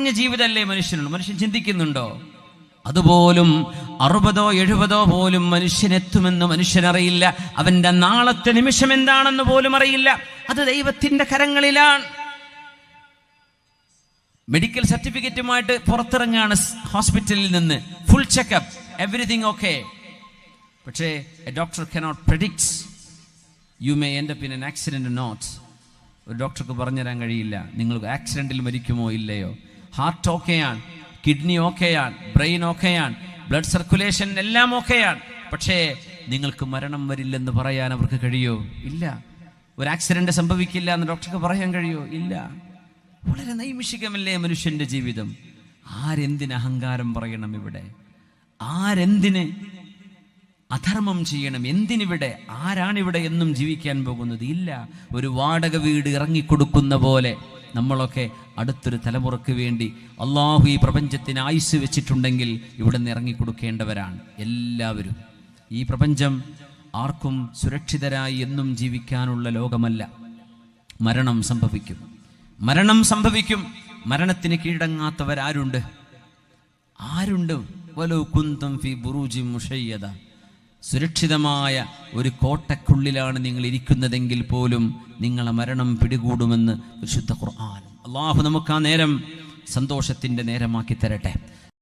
കുറഞ്ഞ ജീവിതമല്ലേ മനുഷ്യനുള്ളൂ? മനുഷ്യൻ ചിന്തിക്കുന്നുണ്ടോ? അതുപോലും അറുപതോ എഴുപതോ പോലും മനുഷ്യനെത്തുമെന്ന് മനുഷ്യനറിയില്ല. അവന്റെ നാളത്തെ നിമിഷം എന്താണെന്ന് പോലും അറിയില്ല. അത് ദൈവത്തിന്റെ കരങ്ങളിലാണ്. മെഡിക്കൽ സർട്ടിഫിക്കറ്റുമായിട്ട് പുറത്തിറങ്ങാണ് ഹോസ്പിറ്റലിൽ നിന്ന്. Full checkup. Everything okay. പക്ഷേ a doctor cannot predicts you may എന്റെ പിന്നെ ആക്സിഡന്റ് നോട്ട്. ഒരു ഡോക്ടർക്ക് പറഞ്ഞുതരാൻ കഴിയില്ല. നിങ്ങൾ ആക്സിഡന്റിൽ മരിക്കുമോ ഇല്ലയോ? ഹാർട്ട് ഓക്കെയാണ് കിഡ്നി ഓക്കെയാണ് ബ്രെയിൻ ഓക്കെയാണ് ബ്ലഡ് സർക്കുലേഷൻ എല്ലാം ഓക്കെയാണ്. പക്ഷേ നിങ്ങൾക്ക് മരണം വരില്ലെന്ന് പറയാൻ അവർക്ക് കഴിയോ? ഇല്ല. ഒരു ആക്സിഡന്റ് സംഭവിക്കില്ല എന്ന് ഡോക്ടർക്ക് പറയാൻ കഴിയോ? ഇല്ല. വളരെ നൈമിഷികമല്ലേ മനുഷ്യന്റെ ജീവിതം? ആരെന്തിന് അഹങ്കാരം പറയണം ഇവിടെ? ആരെന്തിന് അധർമ്മം ചെയ്യണം? എന്തിനിവിടെ? ആരാണിവിടെ എന്നും ജീവിക്കാൻ പോകുന്നത്? ഇല്ല. ഒരു വാടക വീട് ഇറങ്ങിക്കൊടുക്കുന്ന പോലെ നമ്മളൊക്കെ അടുത്തൊരു തലമുറയ്ക്ക് വേണ്ടി അള്ളാഹു ഈ പ്രപഞ്ചത്തിന് ആയുസ് വെച്ചിട്ടുണ്ടെങ്കിൽ ഇവിടെ നിന്ന് ഇറങ്ങിക്കൊടുക്കേണ്ടവരാണ് എല്ലാവരും. ഈ പ്രപഞ്ചം ആർക്കും സുരക്ഷിതരായി എന്നും ജീവിക്കാനുള്ള ലോകമല്ല. മരണം സംഭവിക്കും. മരണം സംഭവിക്കും. മരണത്തിന് കീഴടങ്ങാത്തവരാരുണ്ട്? ആരുണ്ട്? വലോ കുന്തം ഫി ബുറൂജി മുഷയ്യത സുരക്ഷിതമായ ഒരു കോട്ടക്കുള്ളിലാണ് നിങ്ങൾ ഇരിക്കുന്നതെങ്കിൽ പോലും നിങ്ങളെ മരണം പിടികൂടുമെന്ന് വിശുദ്ധ ഖുർആൻ അള്ളാഹു നമുക്ക് ആ നേരം സന്തോഷത്തിന്റെ നേരമാക്കി തരട്ടെ.